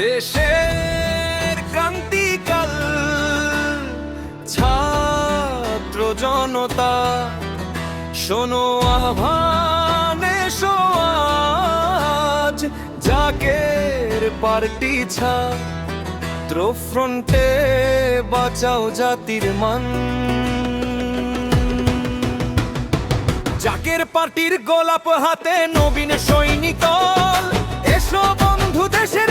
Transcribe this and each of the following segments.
দেশের ক্রান্তিকাল, ছাত্র জনতা, শোনো আহ্বানে আজ জাকের পার্টি ছাত্র ফ্রন্টে বাঁচাও জাতির মান। জাকের পার্টির গোলাপ হাতে নবীন সৈনিকল এসো বন্ধু দেশের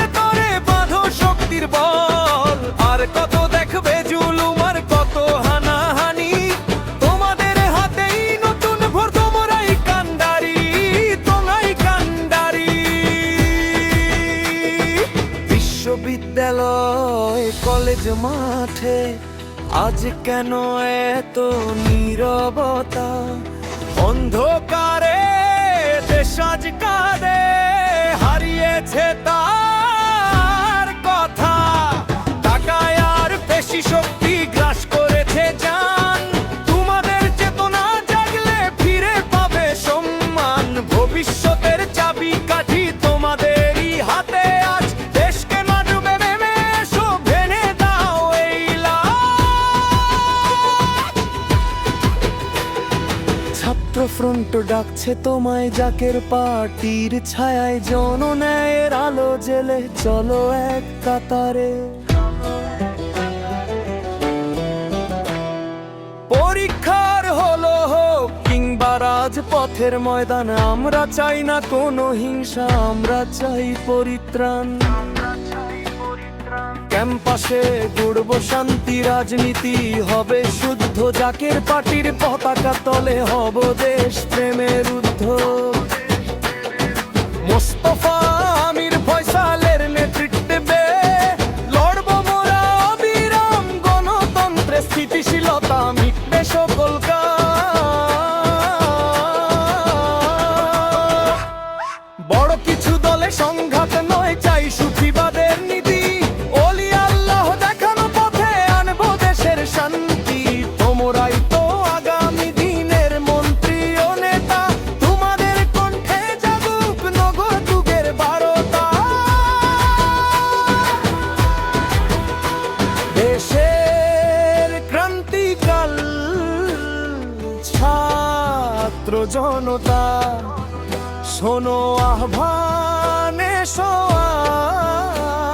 বিশ্ববিদ্যালয় কলেজ মাঠে। আজ কেন এত নিরবতা? অন্ধকারে দেশ আজ কাঁদে হারিয়েছে তার ছাত্র ফ্রন্ট ডাকছে তোমায় জাকের পার্টির ছায়ায় জনন্যায়ের আলো জেলে, চলো এক কাতারে। পরীক্ষার হলো হোক কিংবা রাজপথের ময়দান, আমরা চাই না কোনো হিংসা, আমরা চাই পরিত্রাণ। ক্যাম্পাসে গড়ব শান্তি রাজনীতি হবে শুদ্ধ। জাকের পার্টির পতাকা তলে হব দেশ প্রেমের উদ্ধব ছাত্র জনতা, শোনো আহ্বানে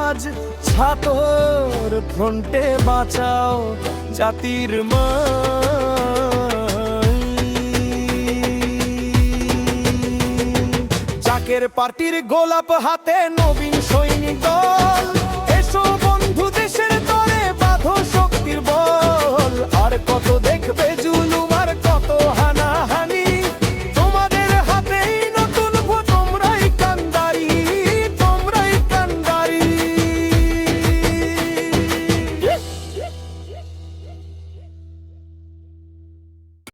আজ ছাতর ফ্রন্টে বাঁচাও জাতির মান। জাকের পার্টির গোলাপ হাতে নবীন সৈনিক দল